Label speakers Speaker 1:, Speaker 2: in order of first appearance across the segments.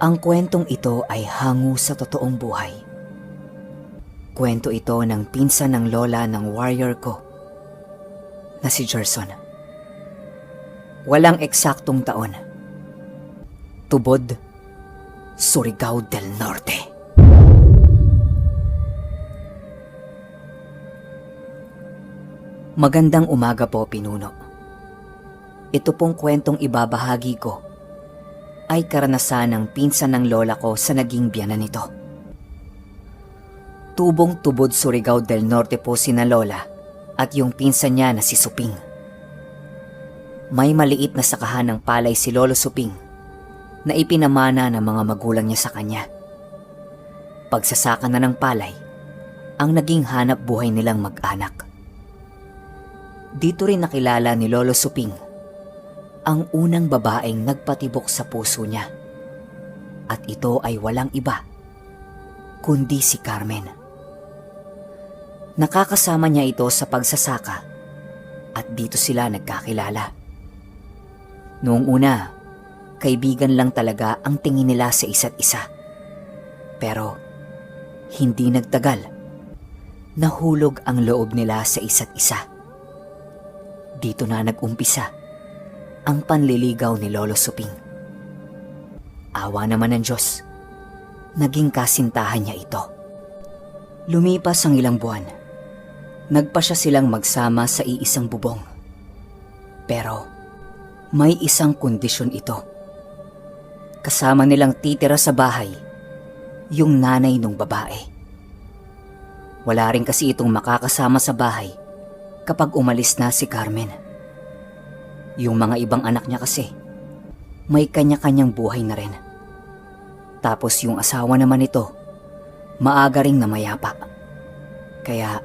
Speaker 1: Ang kwentong ito ay hango sa totoong buhay. Kwento ito ng pinsan ng lola ng warrior ko na si Gerson. Walang eksaktong taon. Tubod, Surigao del Norte. Magandang umaga po, Pinuno. Ito pong kwentong ibabahagi ko ay karanasan ng pinsan ng lola ko sa naging biyanan nito. Tubong tubod Surigao del Norte po sina lola at yung pinsan niya na si Suping. May maliit na sakahan ng palay si Lolo Suping na ipinamana ng mga magulang niya sa kanya. Pagsasaka na ng palay, ang naging hanap buhay nilang mag-anak. Dito rin nakilala ni Lolo Suping ang unang babaeng nagpatibok sa puso niya. At ito ay walang iba, kundi si Carmen. Nakakasama niya ito sa pagsasaka at dito sila nagkakilala. Noong una, kaibigan lang talaga ang tingin nila sa isa't isa. Pero hindi nagtagal, nahulog ang loob nila sa isa't isa. Dito na nag-umpisa ang panliligaw ni Lolo Suping. Awa naman ng Diyos, naging kasintahan niya ito. Lumipas ang ilang buwan. Nagpa siya silang magsama sa iisang bubong. Pero may isang kondisyon ito. Kasama nilang titira sa bahay yung nanay nung babae. Wala rin kasi itong makakasama sa bahay kapag umalis na si Carmen. Yung mga ibang anak niya kasi, may kanya-kanyang buhay na rin. Tapos yung asawa naman ito, maaga ring namayapa. Kaya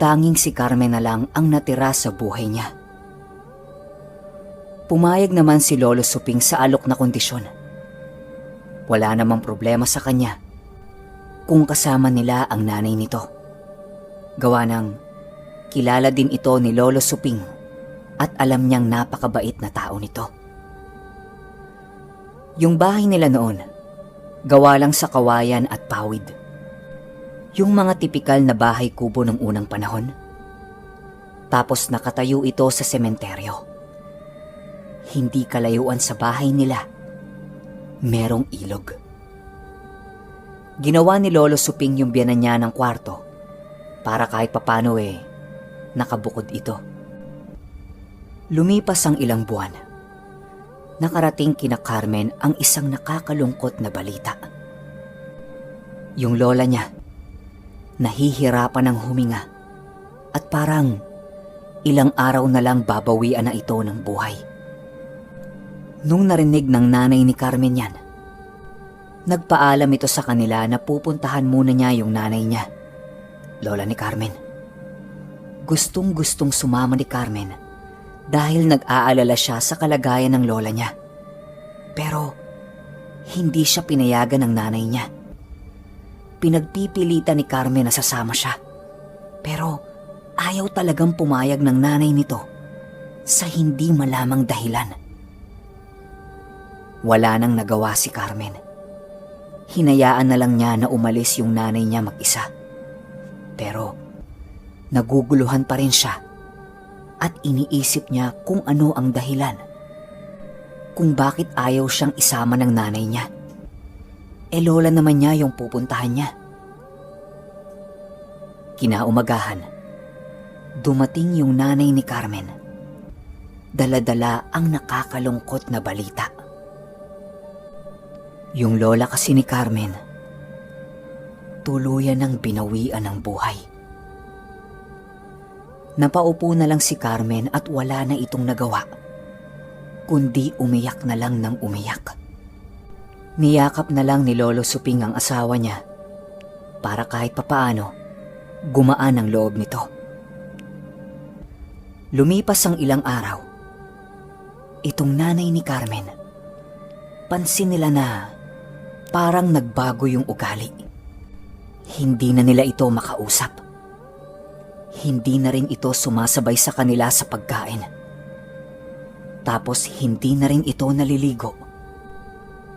Speaker 1: tanging si Carmen na lang ang natira sa buhay niya. Pumayag naman si Lolo Suping sa alok na kondisyon. Wala namang problema sa kanya kung kasama nila ang nanay nito. Gawa ng kilala din ito ni Lolo Suping at alam niyang napakabait na tao nito. Yung bahay nila noon, gawa lang sa kawayan at pawid. Yung mga tipikal na bahay kubo ng unang panahon. Tapos nakatayo ito sa sementeryo. Hindi kalayuan sa bahay nila. Merong ilog. Ginawa ni Lolo Suping yung biyanan niya ng kwarto para kahit papano eh, nakabukod ito. Lumipas ang ilang buwan. Nakarating kina Carmen ang isang nakakalungkot na balita. Yung lola niya, nahihirapan ng huminga at parang ilang araw na lang babawian na ito ng buhay. Nung narinig ng nanay ni Carmen yan, nagpaalam ito sa kanila na pupuntahan muna niya yung nanay niya, lola ni Carmen. Gustong gustong sumama ni Carmen dahil nag-aalala siya sa kalagayan ng lola niya. Pero hindi siya pinayagan ng nanay niya. Pinagpipilitan ni Carmen na sasama siya. Pero ayaw talagang pumayag ng nanay nito sa hindi malamang dahilan. Wala nang nagawa si Carmen. Hinayaan na lang niya na umalis yung nanay niya mag-isa. Pero naguguluhan pa rin siya at iniisip niya kung ano ang dahilan. Kung bakit ayaw siyang isama ng nanay niya. E lola naman niya yung pupuntahan niya. Kinaumagahan, dumating yung nanay ni Carmen. Daladala ang nakakalungkot na balita. Yung lola kasi ni Carmen, tuluyan ng binawian ng buhay. Napaupo na lang si Carmen at wala na itong nagawa, kundi umiyak na lang ng umiyak. Niyakap na lang ni Lolo Suping ang asawa niya para kahit papaano gumaan ang loob nito. Lumipas ang ilang araw. Itong nanay ni Carmen, pansin nila na parang nagbago yung ugali. Hindi na nila ito makausap. Hindi na rin ito sumasabay sa kanila sa pagkain. Tapos hindi na rin ito naliligo.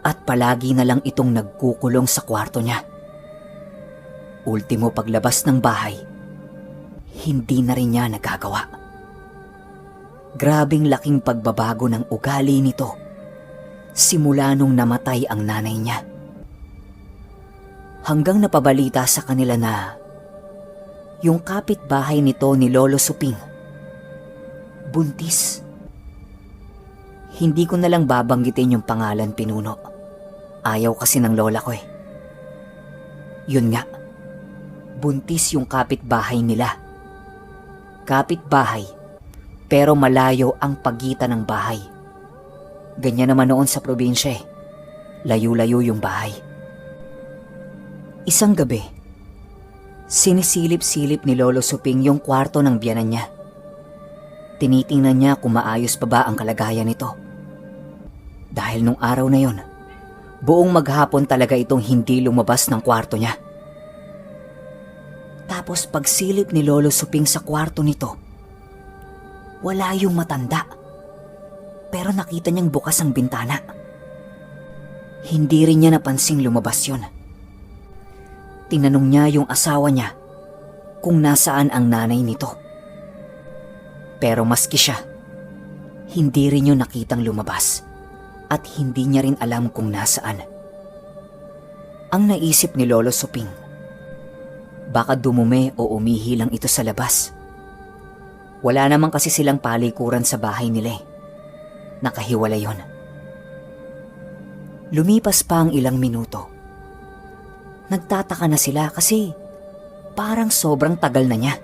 Speaker 1: At palagi na lang itong nagkukulong sa kwarto niya. Ultimo paglabas ng bahay, hindi na rin niya nagagawa. Grabing laking pagbabago ng ugali nito simula nung namatay ang nanay niya. Hanggang napabalita sa kanila na yung kapitbahay nito ni Lolo Suping, buntis. Hindi ko na lang babanggitin yung pangalan pinuno. Ayaw kasi ng lola ko eh. Yun nga, buntis yung kapitbahay nila. Kapitbahay, pero malayo ang pagitan ng bahay. Ganyan naman noon sa probinsya eh. Layo-layo yung bahay. Isang gabi, sinisilip-silip ni Lolo Suping yung kwarto ng biyanan niya. Tinitingnan niya kung maayos pa ba ang kalagayan nito. Dahil nung araw na yon, buong maghapon talaga itong hindi lumabas ng kwarto niya. Tapos pagsilip ni Lolo Suping sa kwarto nito, wala yung matanda. Pero nakita niyang bukas ang bintana. Hindi rin niya napansing lumabas yun. Tinanong niya yung asawa niya kung nasaan ang nanay nito. Pero maski siya, hindi rin yun nakitang lumabas at hindi niya rin alam kung nasaan. Ang naisip ni Lolo Suping, baka dumume o umihi lang ito sa labas. Wala naman kasi silang palikuran sa bahay nila eh. Nakahiwala yon. Lumipas pa ang ilang minuto. Nagtataka na sila kasi parang sobrang tagal na niya.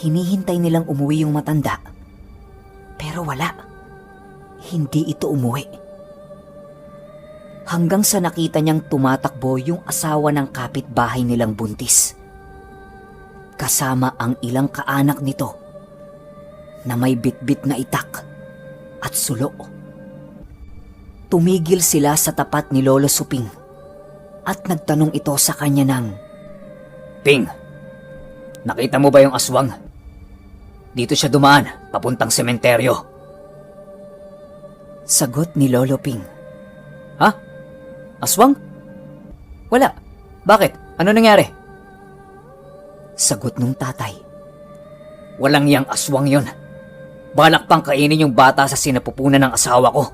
Speaker 1: Hinihintay nilang umuwi yung matanda. Pero wala. Hindi ito umuwi. Hanggang sa nakita niyang tumatakbo yung asawa ng kapitbahay nilang buntis. Kasama ang ilang kaanak nito na may bitbit na itak at sulo. Tumigil sila sa tapat ni Lolo Suping at nagtanong ito sa kanya ng, Ping, nakita mo ba yung aswang? Dito siya dumaan, papuntang sementeryo. Sagot ni Lolo Ping. Ha? Aswang? Wala. Bakit? Ano nangyari? Sagot nung tatay. Walang yang aswang yon. Balak pang kainin yung bata sa sinapupunan ng asawa ko.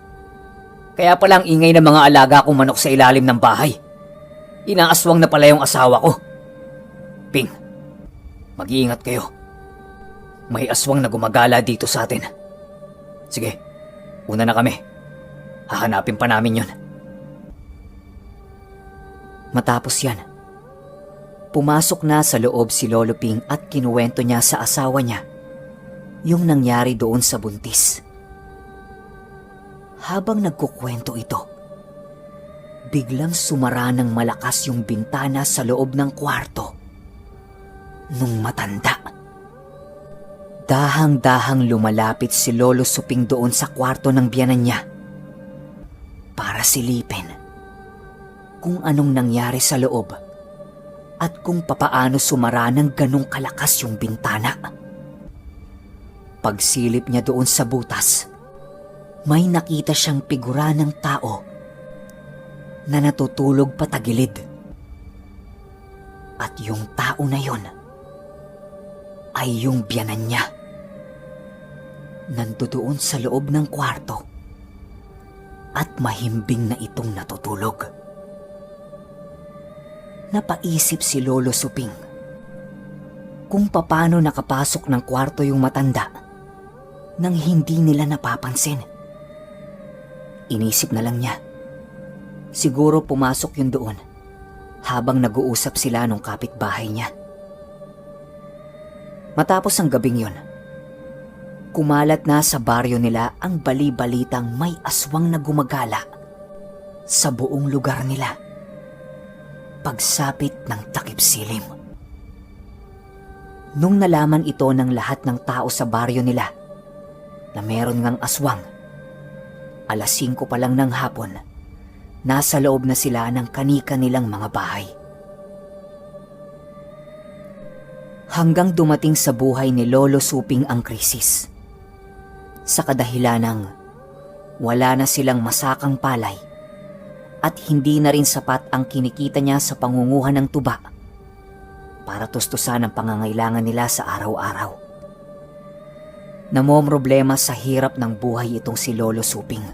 Speaker 1: Kaya pala ang ingay ng mga alaga kong manok sa ilalim ng bahay. Inaaswang na pala yung asawa ko. Ping, mag-iingat kayo. May aswang na gumagala dito sa atin. Sige, una na kami. Hahanapin pa namin yon. Matapos yan, pumasok na sa loob si Lolo Ping at kinuwento niya sa asawa niya yung nangyari doon sa buntis. Habang nagkukwento ito, biglang sumara ng malakas yung bintana sa loob ng kwarto nung matanda. Dahang-dahang lumalapit si Lolo Suping doon sa kwarto ng biyanan niya para silipin kung anong nangyari sa loob at kung papaano sumara ng ganong kalakas yung bintana. Pagsilip niya doon sa butas, may nakita siyang figura ng tao na natutulog patagilid. At yung tao na yon ay yung biyanan niya. Nandoon sa loob ng kwarto at mahimbing na itong natutulog. Napaisip si Lolo Suping kung paano nakapasok ng kwarto yung matanda nang hindi nila napapansin. Inisip na lang niya. Siguro pumasok yun doon habang nag-uusap sila nung kapitbahay niya. Matapos ang gabing yun, kumalat na sa baryo nila ang bali-balitang may aswang na gumagala sa buong lugar nila. Pagsapit ng takip silim. Nung nalaman ito ng lahat ng tao sa baryo nila na meron ngang aswang, alas 5 pa lang ng hapon, nasa loob na sila ng kanika nilang mga bahay. Hanggang dumating sa buhay ni Lolo Suping ang krisis. Sa kadahilan ng wala na silang masakang palay at hindi na rin sapat ang kinikita niya sa pangunguhan ng tuba para tustusan ang pangangailangan nila sa araw-araw. Namomroblema sa hirap ng buhay itong si Lolo Suping.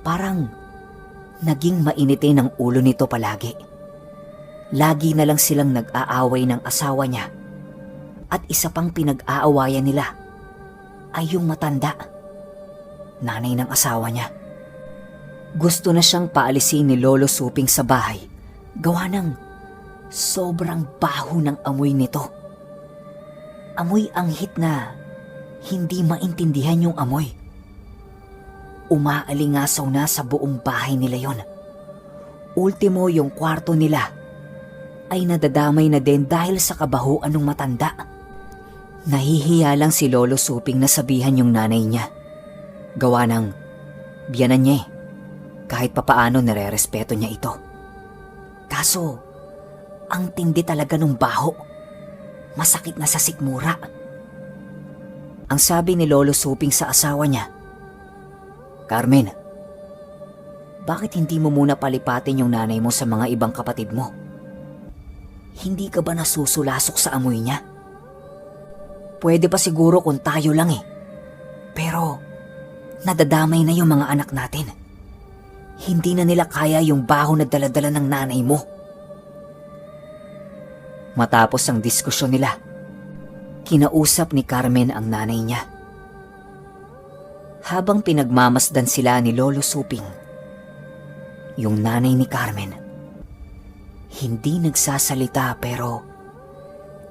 Speaker 1: Parang naging mainitin ang ulo nito palagi. Lagi na lang silang nag-aaway ng asawa niya at isa pang pinag-aawayan nila ay yung matanda, nanay ng asawa niya. Gusto na siyang paalisin ni Lolo Suping sa bahay gawa ng sobrang baho ng amoy nito. Amoy anghit na hindi maintindihan yung amoy. Umaalingasaw na sa buong bahay nila yon. Ultimo yung kwarto nila ay nadadamay na din dahil sa kabahuan ng matanda. Nahihiya lang si Lolo Suping na sabihan yung nanay niya. Gawa ng biyanan niya eh. Kahit papaano nare-respeto niya ito. Kaso, ang tindi talaga nung baho. Masakit na sa sikmura. Ang sabi ni Lolo Suping sa asawa niya, Carmen, bakit hindi mo muna palipatin yung nanay mo sa mga ibang kapatid mo? Hindi ka ba nasusulasok sa amoy niya? Pwede pa siguro kung tayo lang eh. Pero, nadadamay na yung mga anak natin. Hindi na nila kaya yung baho na daladala ng nanay mo. Matapos ang diskusyon nila, kinausap ni Carmen ang nanay niya. Habang pinagmamasdan sila ni Lolo Suping, yung nanay ni Carmen, hindi nagsasalita pero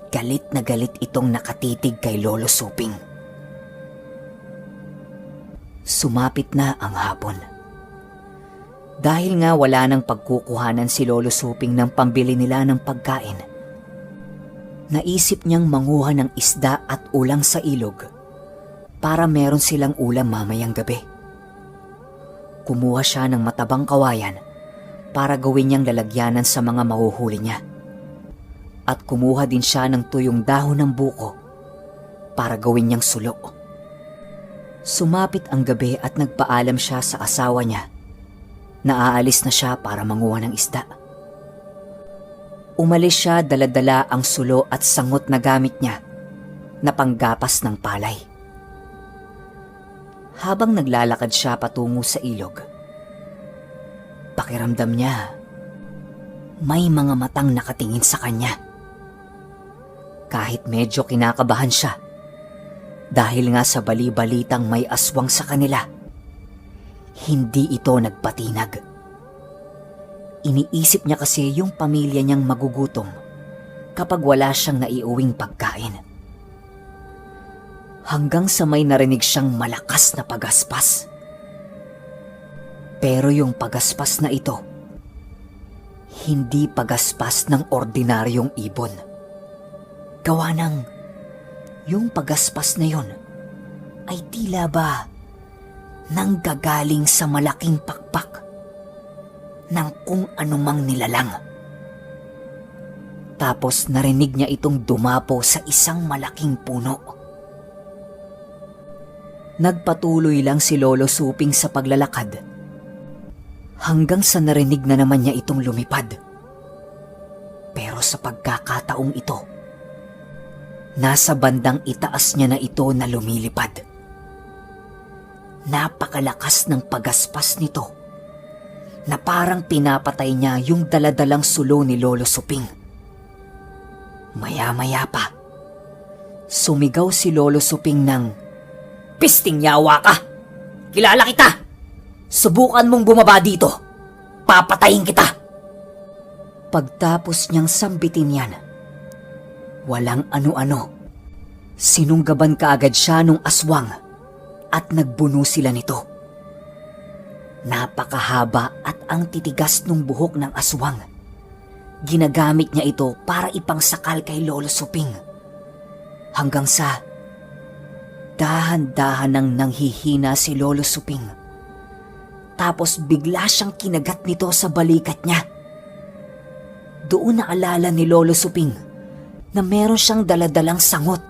Speaker 1: galit na galit itong nakatitig kay Lolo Suping. Sumapit na ang hapon. Dahil nga wala nang pagkukuhanan si Lolo Suping ng pambili nila ng pagkain, naisip niyang manguha ng isda at ulang sa ilog para meron silang ulam mamayang gabi. Kumuha siya ng matabang kawayan para gawin niyang lalagyanan sa mga mahuhuli niya. At kumuha din siya ng tuyong dahon ng buko para gawin niyang sulo. Sumapit ang gabi at nagpaalam siya sa asawa niya na aalis na siya para manguha ng isda. Umalis siya daladala ang sulo at sangot na gamit niya na panggapas ng palay. Habang naglalakad siya patungo sa ilog, pakiramdam niya may mga matang nakatingin sa kanya. Kahit medyo kinakabahan siya dahil nga sa bali-balitang may aswang sa kanila, hindi ito nagpatinag. Iniisip niya kasi yung pamilya niyang magugutom kapag wala siyang naiuwing pagkain. Hanggang sa may narinig siyang malakas na pagaspas. Pero yung pagaspas na ito, hindi pagaspas ng ordinaryong ibon. Gawa ng yung pagaspas na yon ay tila ba nanggagaling sa malaking pakpak ng kung anumang nilalang. Tapos narinig niya itong dumapo sa isang malaking puno. Nagpatuloy lang si Lolo Suping sa paglalakad hanggang sa narinig na naman niya itong lumipad. Pero sa pagkakataong ito, nasa bandang itaas niya na ito na lumilipad. Napakalakas ng pagaspas nito na parang pinapatay niya yung daladalang sulo ni Lolo Suping. Maya-maya pa, sumigaw si Lolo Suping ng, Pisting yawa ka! Kilala kita! Subukan mong bumaba dito! Papatayin kita! Pagtapos niyang sambitin yan, walang ano-ano. Sinunggaban kaagad siya nung aswang at nagbuno sila nito. Napakahaba at ang titigas ng buhok ng aswang. Ginagamit niya ito para ipangsakal kay Lolo Suping. Hanggang sa dahan-dahan nang nanghihina si Lolo Suping. Tapos bigla siyang kinagat nito sa balikat niya. Doon naalala ni Lolo Suping na meron siyang daladalang sangot.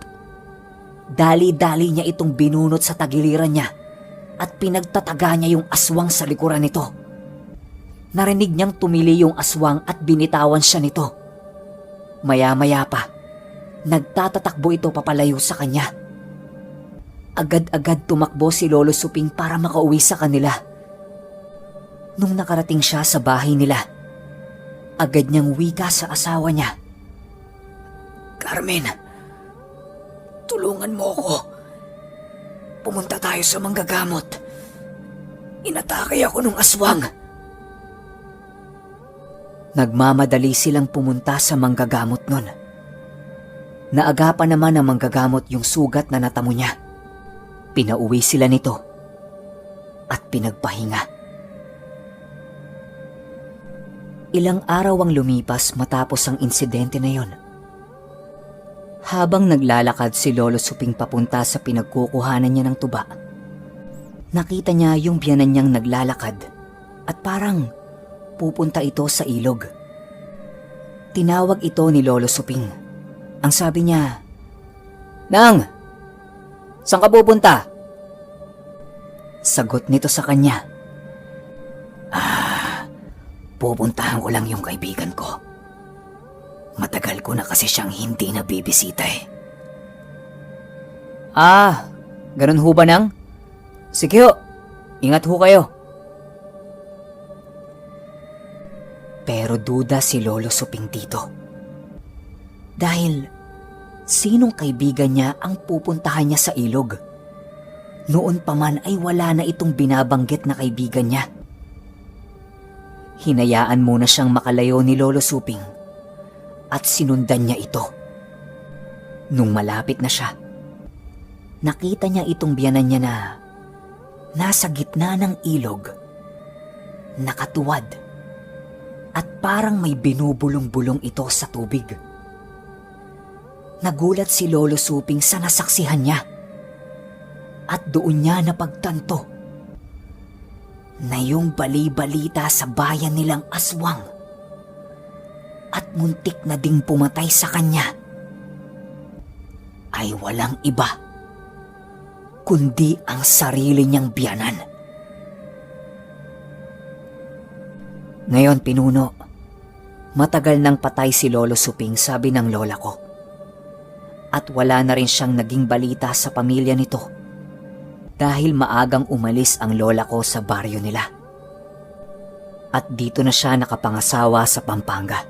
Speaker 1: Dali-dali niya itong binunot sa tagiliran niya at pinagtataga niya yung aswang sa likuran nito. narinig niyang tumili yung aswang at binitawan siya nito. Maya-maya pa, nagtatatakbo ito papalayo sa kanya. Agad-agad tumakbo si Lolo Suping para makauwi sa kanila. Nung nakarating siya sa bahay nila, agad niyang wika sa asawa niya. Carmen, tulungan mo ako. Pumunta tayo sa manggagamot. Inatake ako ng aswang. Nagmamadali silang pumunta sa manggagamot nun. Naagapan naman ng manggagamot yung sugat na natamo niya. Pinauwi sila nito at pinagpahinga. Ilang araw ang lumipas matapos ang insidente na yon. Habang naglalakad si Lolo Suping papunta sa pinagkukuhanan niya ng tuba, nakita niya yung biyanan niyang naglalakad at parang pupunta ito sa ilog. Tinawag ito ni Lolo Suping. Ang sabi niya, Nang! Saan ka pupunta? Sagot nito sa kanya, Ah, pupuntahan ko lang yung kaibigan ko. Matagal ko na kasi siyang hindi nabibisita eh. Ah, ganun ho ba nang? Sige ho, ingat ho kayo. Pero duda si Lolo Suping dito. Dahil sinong kaibigan niya ang pupuntahan niya sa ilog? Noon pa man ay wala na itong binabanggit na kaibigan niya. Hinayaan muna siyang makalayo ni Lolo Suping at sinundan niya ito. Nung malapit na siya, nakita niya itong biyanan niya na nasa gitna ng ilog, nakatuwad, at parang may binubulong-bulong ito sa tubig. Nagulat si Lolo Suping sa nasaksihan niya at doon niya napagtanto na yung bali-balita sa bayan nilang aswang at muntik na ding pumatay sa kanya ay walang iba kundi ang sarili niyang biyanan. Ngayon pinuno, matagal nang patay si Lolo Suping sabi ng lola ko. At wala na rin siyang naging balita sa pamilya nito dahil maagang umalis ang lola ko sa baryo nila. At dito na siya nakapangasawa sa Pampanga.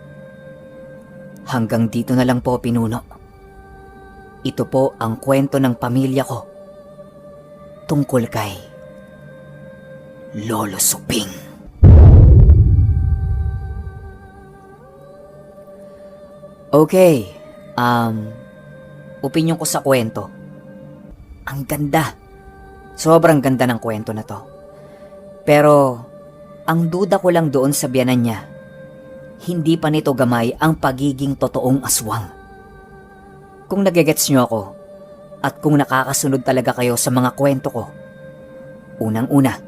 Speaker 1: Hanggang dito na lang po pinuno. Ito po ang kwento ng pamilya ko tungkol kay Lolo Suping. Okay, um, opinion ko sa kwento. Ang ganda. Sobrang ganda ng kwento na to. Pero, ang duda ko lang doon sa biyanan niya, hindi pa nito gamay ang pagiging totoong aswang. Kung nagigets niyo ako, at kung nakakasunod talaga kayo sa mga kwento ko, unang-una,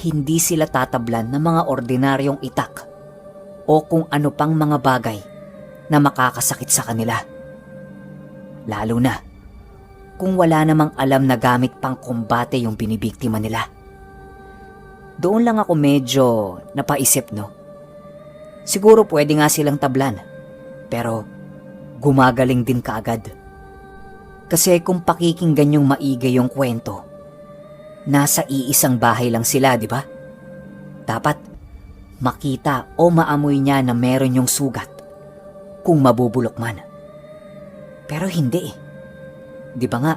Speaker 1: hindi sila tatablan ng mga ordinaryong itak o kung ano pang mga bagay na makakasakit sa kanila. Lalo na kung wala namang alam na gamit pang kombate yung binibiktima nila. Doon lang ako medyo napaisip no. Siguro pwede nga silang tablan, pero gumagaling din kaagad. Kasi kung pakikinggan yung maigay yung kwento, nasa iisang bahay lang sila, di ba? Dapat makita o maamoy niya na meron yung sugat kung mabubulok man. Pero hindi eh. Di ba nga,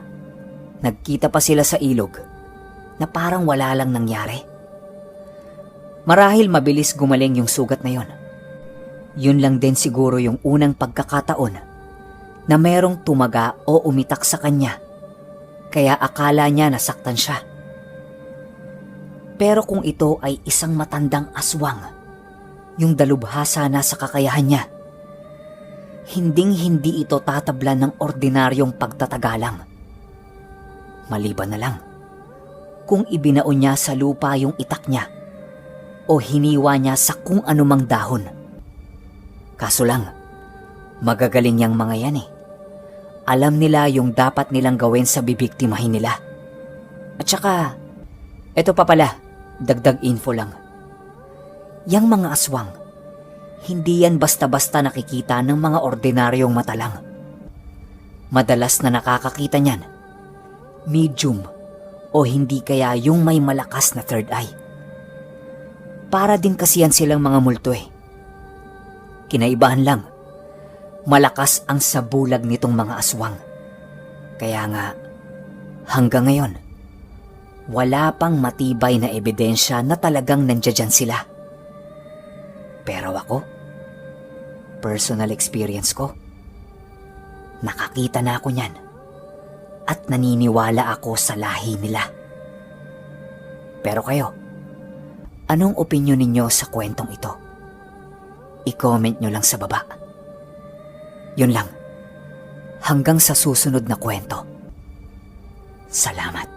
Speaker 1: nagkita pa sila sa ilog na parang wala lang nangyari. Marahil mabilis gumaling yung sugat na yon. Yun lang din siguro yung unang pagkakataon na merong tumaga o umitak sa kanya. Kaya akala niya nasaktan siya. Pero kung ito ay isang matandang aswang, yung dalubhasa na sa kakayahan niya, hinding-hindi ito tatablan ng ordinaryong pagtatagalang. Maliban na lang, kung ibinaon niya sa lupa yung itak niya o hiniwa niya sa kung anumang dahon. Kaso lang, magagaling yang mga yan eh. Alam nila yung dapat nilang gawin sa bibiktimahin nila. At saka, eto pa pala, dagdag info lang. Yang mga aswang, hindi yan basta-basta nakikita ng mga ordinaryong mata lang. Madalas na nakakakita niyan, medium o hindi kaya yung may malakas na third eye. Para din kasi yan silang mga multo eh. Kinaibahan lang, malakas ang sabulag nitong mga aswang. Kaya nga, hanggang ngayon, wala pang matibay na ebidensya na talagang nandiyan sila. Pero ako, personal experience ko, nakakita na ako niyan at naniniwala ako sa lahi nila. Pero kayo, anong opinion ninyo sa kwentong ito? I-comment nyo lang sa baba. Yun lang. Hanggang sa susunod na kwento. Salamat.